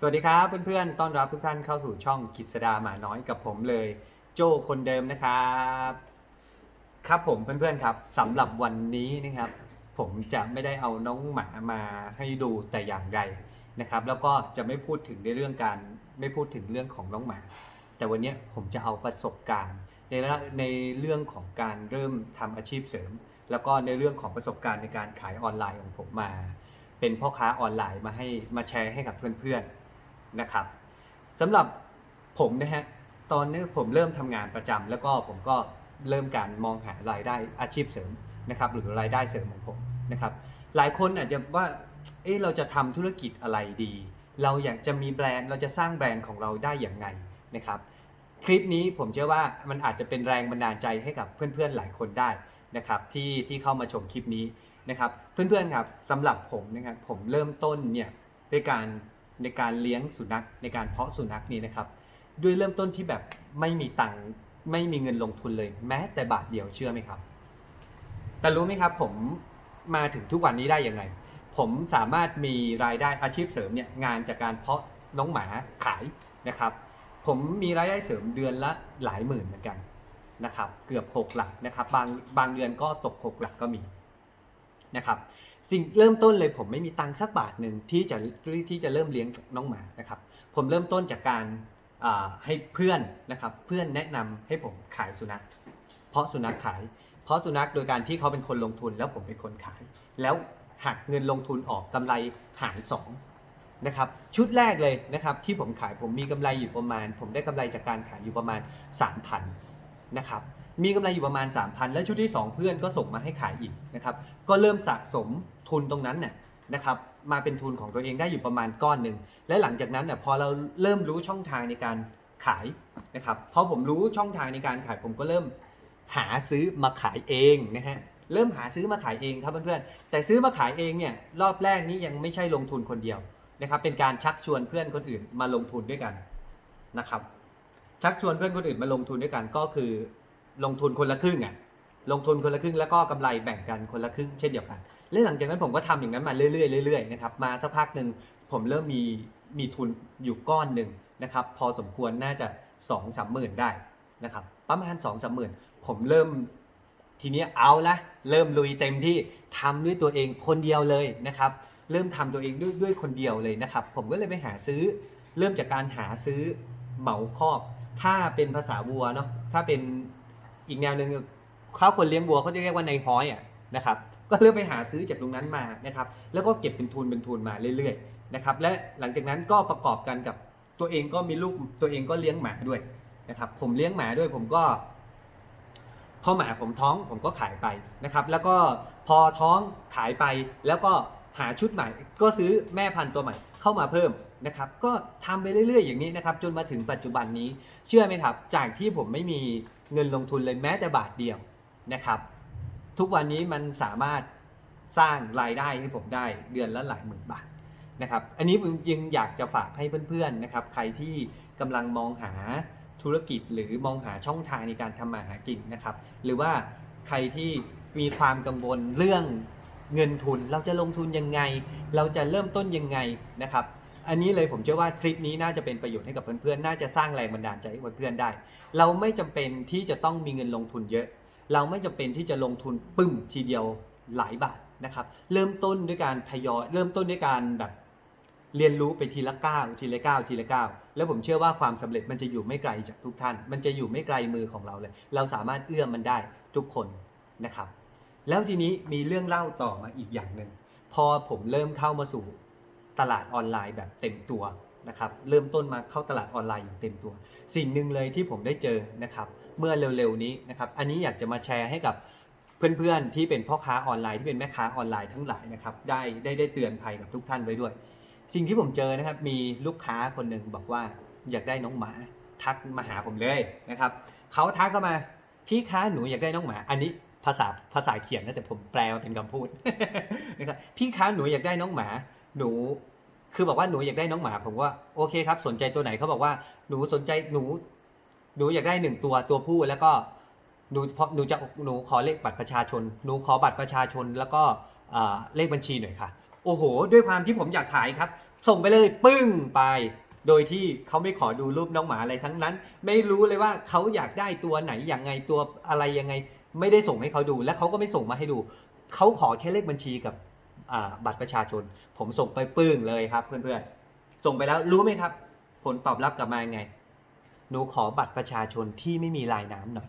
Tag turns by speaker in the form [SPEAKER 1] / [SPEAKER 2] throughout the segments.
[SPEAKER 1] สวัสดีครับเพื่อนๆ ต้อนรับทุกท่านเข้าสู่ช่องกิษดาหมาน้อยกับผมเลย โจ้คนเดิมนะครับ ครับผมเพื่อนๆครับสำหรับวันนี้นะครับ ผมจะไม่ได้เอาน้องหมามาให้ดูแต่อย่างใดนะครับ แล้วก็จะไม่พูดถึงในเรื่องการไม่พูดถึงเรื่องของน้องหมา แต่วันนี้ผมจะเอาประสบการณ์ ในในเรื่องของการเริ่มทำอาชีพเสริม แล้วก็ในเรื่องของประสบการณ์ในการขายออนไลน์ของผมมา เป็นพ่อค้าออนไลน์มาให้มาแชร์ให้กับเพื่อนๆ นะครับสำหรับผมนะฮะตอนนี้ผมเริ่มทำงานประจำแล้วก็ผมก็เริ่มการมองหารายได้อาชีพเสริมนะครับหรือรายได้เสริมของผมนะครับหลายคนอาจจะว่าเอ๊ะเราจะทำธุรกิจอะไรดี เราอยากจะมีแบรนด์ เราจะสร้างแบรนด์ของเราได้อย่างไงนะครับคลิปนี้ผมเชื่อว่ามันอาจจะเป็นแรงบันดาลใจให้กับเพื่อนๆหลายคนได้นะครับที่ที่เข้ามาชมคลิปนี้นะครับเพื่อนๆครับสำหรับผมนะครับผมเริ่มต้นเนี่ยด้วยการ ในการเลี้ยงสุนัขในการเพาะสุนัขนี่นะครับ ด้วยเริ่มต้นที่แบบไม่มีตังค์ไม่มีเงินลงทุนเลย แม้แต่บาทเดียวเชื่อไหมครับ แต่รู้ไหมครับผมมาถึงทุกวันนี้ได้ยังไง ผมสามารถมีรายได้อาชีพเสริมเนี่ยงานจากการเพาะน้องหมาขายนะครับ ผมมีรายได้เสริมเดือนละหลายหมื่นเหมือนกันนะครับ เกือบหกหลักนะครับ บางบางเดือนก็ตกหกหลักก็มีนะครับ สิ่งเริ่มต้นเลยผมไม่มีตังค์สักบาทหนึ่งที่จะที่จะเริ่มเลี้ยงน้องหมานะครับ ผมเริ่มต้นจากการให้เพื่อนนะครับ เพื่อนแนะนำให้ผมขายสุนัข เพราะสุนัขขาย เพราะสุนัขโดยการที่เขาเป็นคนลงทุนแล้วผมเป็นคนขาย แล้วหักเงินลงทุนออกกำไรหารสองนะครับชุดแรกเลยนะครับที่ผมขายผมมีกำไรอยู่ประมาณ ผมได้กำไรจากการขายอยู่ประมาณ 3,000นะครับมีกำไรอยู่ประมาณ 3,000 แล้วชุดที่ 2 เพื่อนก็ส่งมาให้ขายอีกนะครับก็เริ่มสะสม ทุนตรงนั้นเนี่ยนะครับมาเป็นทุนของตัวเองได้อยู่ประมาณก้อนหนึ่งและหลังจากนั้นเนี่ยพอเราเริ่มรู้ช่องทางในการขายนะครับพอผมรู้ช่องทางในการขายผมก็เริ่มหาซื้อมาขายเองนะฮะเริ่มหาซื้อมาขายเองครับเพื่อนๆแต่ซื้อมาขายเองเนี่ยรอบแรกนี้ยังไม่ใช่ลงทุนคนเดียวนะครับเป็นการชักชวนเพื่อนคนอื่นมาลงทุนด้วยกันนะครับชักชวนเพื่อนคนอื่นมาลงทุนด้วยกันก็คือลงทุนคนละครึ่งอะลงทุนคนละครึ่งแล้วก็กำไรแบ่งกันคนละครึ่งเช่นเดียวกัน และหลังจากนั้นผมก็ทำอย่างนั้นมาเรื่อยๆเรื่อยๆนะครับมาสักพักหนึ่งผมเริ่มมีมีทุนอยู่ก้อนหนึ่งนะครับ พอสมควรน่าจะสองสามหมื่นได้นะครับ ประมาณสองสามหมื่นผมเริ่มทีนี้เอาละเริ่มลุยเต็มที่ทำด้วยตัวเองคนเดียวเลยนะครับ เริ่มทำตัวเองด้วยด้วยคนเดียวเลยนะครับ ผมก็เลยไปหาซื้อ เริ่มจากการหาซื้อเหมาคอก ถ้าเป็นภาษาวัวเนาะถ้าเป็นอีกแนวหนึ่งเขาคนเลี้ยงวัวเขาจะเรียกว่าในฮ้อยอะ นะครับ ก็เริ่มไปหาซื้อจากตรงนั้นมานะครับ แล้วก็เก็บเป็นทุนเป็นทุนมาเรื่อยๆนะครับ และหลังจากนั้นก็ประกอบกันกับตัวเองก็มีลูกตัวเองก็เลี้ยงหมาด้วยนะครับ ผมเลี้ยงหมาด้วยผมก็พอหมาผมท้องผมก็ขายไปนะครับ แล้วก็พอท้องขายไปแล้วก็หาชุดใหม่ ก็ซื้อแม่พันธุ์ตัวใหม่เข้ามาเพิ่มนะครับ ก็ทำไปเรื่อย ๆ อย่างนี้นะครับ จนมาถึงปัจจุบันนี้ เชื่อไหมครับ จากที่ผมไม่มีเงินลงทุนเลยแม้แต่บาทเดียวนะครับ ทุกวันนี้มันสามารถสร้างรายได้ให้ผมได้เดือนละหลายหมื่นบาทนะครับ อันนี้ผมยังอยากจะฝากให้เพื่อนๆนะครับ ใครที่กำลังมองหาธุรกิจหรือมองหาช่องทางในการทำมาหากินนะครับ หรือว่าใครที่มีความกังวลเรื่องเงินทุน เราจะลงทุนยังไง เราจะเริ่มต้นยังไงนะครับ อันนี้เลยผมเชื่อว่าคลิปนี้น่าจะเป็นประโยชน์ให้กับเพื่อนๆ น่าจะสร้างแรงบันดาลใจให้เพื่อนๆได้ เราไม่จำเป็นที่จะต้องมีเงินลงทุนเยอะ เราไม่จำเป็นที่จะลงทุนปึ้มทีเดียวหลายบาทนะครับ เริ่มต้นด้วยการทยอยเริ่มต้นด้วยการแบบเรียนรู้ไปทีละก้าวทีละก้าวทีละก้าวแล้วผมเชื่อว่าความสำเร็จมันจะอยู่ไม่ไกลจากทุกท่าน มันจะอยู่ไม่ไกลมือของเราเลย เราสามารถเอื้อมมันได้ทุกคนนะครับ แล้วทีนี้มีเรื่องเล่าต่อมาอีกอย่างหนึ่งพอผมเริ่มเข้ามาสู่ตลาดออนไลน์แบบเต็มตัวนะครับ เริ่มต้นมาเข้าตลาดออนไลน์อย่างเต็มตัว สิ่งหนึ่งเลยที่ผมได้เจอนะครับ เมื่อเร็วๆนี้นะครับอันนี้อยากจะมาแชร์ให้กับเพื่อนๆที่เป็นพ่อค้าออนไลน์ที่เป็นแม่ค้าออนไลน์ทั้งหลายนะครับได้ได้ได้เตือนภัยกับทุกท่านไว้ด้วย สิ่งที่ผมเจอนะครับมีลูกค้าคนหนึ่งบอกว่าอยากได้น้องหมาทักมาหาผมเลยนะครับเขาทักเข้ามาพี่คะหนูอยากได้น้องหมา อันนี้ภาษาภาษาเขียนนะแต่ผมแปลมาเป็นคำพูดนะครับพี่คะหนูอยากได้น้องหมา หนูคือบอกว่าหนูอยากได้น้องหมา ผมว่าโอเคครับสนใจตัวไหนเขาบอกว่าหนูสนใจหนู หนูอยากได้หนึ่งตัวตัวผู้แล้วก็หนูเพราะหนูจะหนูขอเลขบัตรประชาชน หนูขอบัตรประชาชนแล้วก็เลขบัญชีหน่อยค่ะ โอ้โห ด้วยความที่ผมอยากขายครับ ส่งไปเลยปึ้งไป โดยที่เขาไม่ขอดูรูปน้องหมาอะไรทั้งนั้น ไม่รู้เลยว่าเขาอยากได้ตัวไหนอย่างไงตัวอะไรยังไง ไม่ได้ส่งให้เขาดู และเขาก็ไม่ส่งมาให้ดูเขาขอแค่เลขบัญชีกับบัตรประชาชน ผมส่งไปปึ้งเลยครับเพื่อนๆส่งไปแล้วรู้ไหมครับ ผลตอบรับกลับมายังไง หนูขอบัตรประชาชนที่ไม่มีลายน้ำหน่อย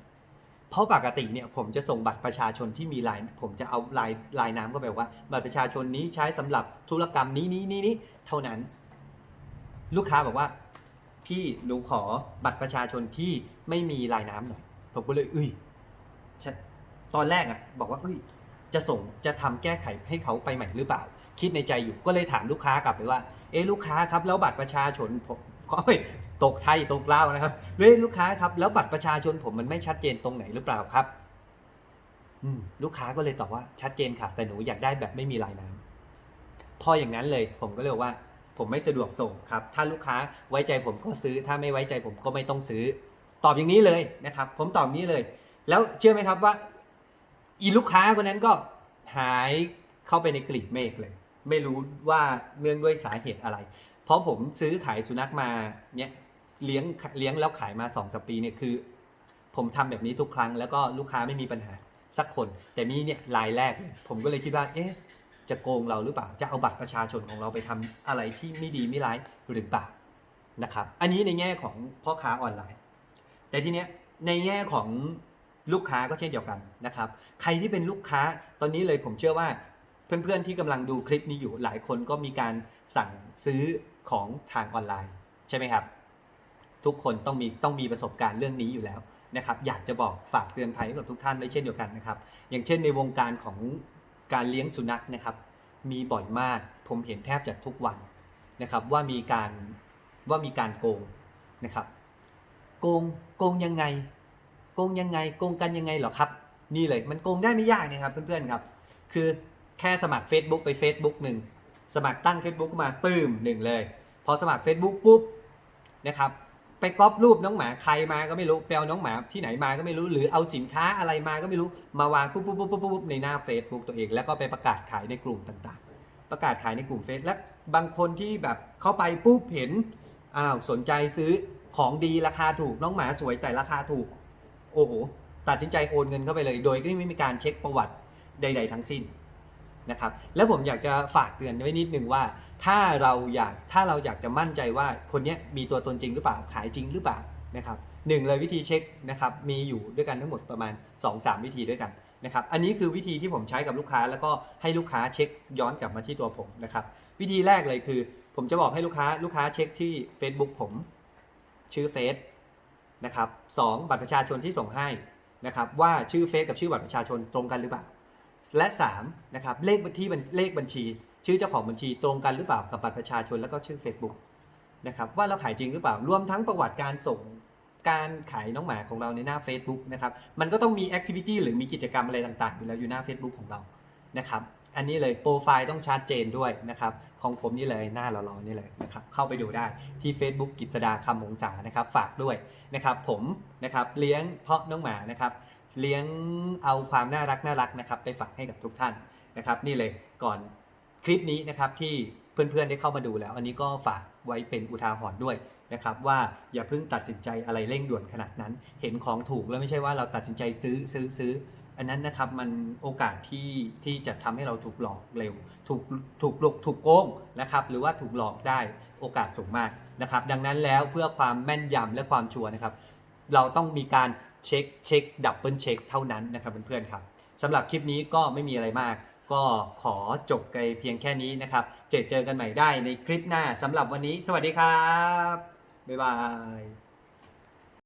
[SPEAKER 1] เพราะปกติเนี่ยผมจะส่งบัตรประชาชนที่มีลาย ผมจะเอาลายลายน้ำก็แบบว่า บัตรประชาชนนี้ใช้สำหรับธุรกรรมนี้นี้นี้นี้เท่านั้น ลูกค้าบอกว่า พี่หนูขอบัตรประชาชนที่ไม่มีลายน้ำหน่อยผมก็เลยอุ้ยตอนแรกอะ บอกว่าเอ้ยจะส่งจะทำแก้ไขให้เขาไปใหม่หรือเปล่า คิดในใจอยู่ก็เลยถามลูกค้ากลับไปว่า เอ๊ลูกค้าครับแล้วบัตรประชาชนผมขอไป ตกไทยตกเล่าวนะครับเฮ้ยลูกค้าครับแล้วบัตรประชาชนผมมันไม่ชัดเจนตรงไหนหรือเปล่าครับอืมลูกค้าก็เลยตอบว่าชัดเจนค่ะ แต่หนูอยากได้แบบไม่มีลายน้ำพออย่างนั้นเลย ผมก็เลยบอกว่า ผมไม่สะดวกส่งครับ ถ้าลูกค้าไว้ใจผมก็ซื้อ ถ้าไม่ไว้ใจผมก็ไม่ต้องซื้อ ตอบอย่างนี้เลยนะครับ ผมตอบนี้เลย แล้วเชื่อไหมครับว่า อีลูกค้าคนนั้นก็หายเข้าไปในกลีบเมฆเลย ไม่รู้ว่าเนื่องด้วยสาเหตุอะไร เพราะผมซื้อขายสุนัขมาเนี่ย เลี้ยงเลี้ยงแล้วขายมาสองสามปีเนี่ยคือ ผมทำแบบนี้ทุกครั้ง แล้วก็ลูกค้าไม่มีปัญหาสักคน แต่นี่เนี่ยรายแรกเลยผมก็เลยคิดว่า เอ๊ะ จะโกงเราหรือเปล่า จะเอาบัตรประชาชนของเราไปทำอะไรที่ไม่ดีไม่ร้ายหรือเปล่านะครับ อันนี้ในแง่ของพ่อค้าออนไลน์ แต่ทีเนี้ยในแง่ของลูกค้าก็เช่นเดียวกันนะครับ ใครที่เป็นลูกค้าตอนนี้เลยผมเชื่อว่าเพื่อนๆที่กำลังดูคลิปนี้อยู่หลายคนก็มีการสั่งซื้อของทางออนไลน์ ใช่ไหมครับ ทุกคนต้องมีต้องมีประสบการณ์เรื่องนี้อยู่แล้วนะครับ อยากจะบอกฝากเตือนภัยกับทุกท่านไว้เช่นเดียวกันนะครับ อย่างเช่นในวงการของการเลี้ยงสุนัขนะครับ มีบ่อยมากผมเห็นแทบจะทุกวันนะครับ ว่ามีการว่ามีการโกงนะครับ โกงโกงยังไง โกงยังไง โกงกันยังไงหรอครับ นี่เลยมันโกงได้ไม่ยากนะครับ เพื่อนๆครับ คือแค่สมัคร Facebook ไป Facebook หนึ่งสมัครตั้ง Facebook มาปื้มหนึ่งเลย พอสมัคร Facebook ปุ๊บนะครับ ไปก๊อปรูปน้องหมาใครมาก็ไม่รู้ไปเอาน้องหมาที่ไหนมาก็ไม่รู้ หรือเอาสินค้าอะไรมาก็ไม่รู้มาวางปุ๊บปุ๊บปุ๊บปุ๊บในหน้า Facebook ตัวเอง แล้วก็ไปประกาศขายในกลุ่มต่างๆ ประกาศขายในกลุ่มเฟซและบางคนที่แบบเข้าไปปุ๊บเห็นอ้าวสนใจซื้อของดีราคาถูกน้องหมาสวยแต่ราคาถูก โอ้โหตัดสินใจโอนเงินเข้าไปเลย โดยที่ไม่มีการเช็คประวัติใด ๆ ทั้งสิ้นนะครับ แล้วผมอยากจะฝากเตือนไว้นิดนึงว่า ถ้าเราอยากถ้าเราอยากจะมั่นใจว่าคนนี้มีตัวตนจริงหรือเปล่าขายจริงหรือเปล่านะครับหนึ่งเลยวิธีเช็คนะครับมีอยู่ด้วยกันทั้งหมดประมาณ 2-3 วิธีด้วยกันนะครับอันนี้คือวิธีที่ผมใช้กับลูกค้า แล้วก็ให้ลูกค้าเช็คย้อนกลับมาที่ตัวผมนะครับวิธีแรกเลยคือ ผมจะบอกให้ลูกค้าลูกค้าเช็คที่ Facebook ผมชื่อเฟซนะครับสองบัตรประชาชนที่ส่งให้นะครับว่าชื่อเฟซกับชื่อบัตรประชาชนตรงกันหรือเปล่า และ3นะครับเลขบัญชีเลขบัญชี ชื่อเจ้าของบัญชีตรงกันหรือเปล่ากับบัตรประชาชนแล้วก็ชื่อ Facebook นะครับว่าเราขายจริงหรือเปล่ารวมทั้งประวัติการส่งการขายน้องหมาของเราในหน้า Facebook นะครับมันก็ต้องมีแอคทิวิตี้หรือมีกิจกรรมอะไรต่างๆอยู่แล้วอยู่หน้า Facebook ของเรานะครับอันนี้เลยโปรไฟล์ต้องชัดเจนด้วยนะครับของผมนี่เลยหน้าเราๆนี่เลยนะครับเข้าไปดูได้ที่ Facebook กิษดาคำหงษานะครับฝากด้วยนะครับผมนะครับเลี้ยงเพาะน้องหมานะครับ เลี้ยงเอาความน่ารักน่ารักนะครับ ไปฝากให้กับทุกท่านนะครับ นี่เลยก่อนคลิปนี้นะครับที่เพื่อนๆได้เข้ามาดูแล้ว อันนี้ก็ฝากไว้เป็นอุทาหรณ์ด้วยนะครับว่าอย่าเพิ่งตัดสินใจอะไรเร่งด่วนขนาดนั้น เห็นของถูกแล้วไม่ใช่ว่าเราตัดสินใจซื้อซื้อซื้อ อันนั้นนะครับมันโอกาสที่ที่จะทำให้เราถูกหลอกเร็ว ถูกถูกหลอกถูกโกงนะครับ หรือว่าถูกหลอกได้โอกาสสูงมากนะครับ ดังนั้นแล้วเพื่อความแม่นยำและความชัวร์นะครับ เราต้องมีการ เช็คเช็คดับเบิลเช็คเท่านั้นนะครับเพื่อนๆครับสำหรับคลิปนี้ก็ไม่มีอะไรมาก ก็ขอจบไปเพียงแค่นี้นะครับ เจอเจอกันใหม่ได้ในคลิปหน้าสำหรับวันนี้ สวัสดีครับ บ๊ายบาย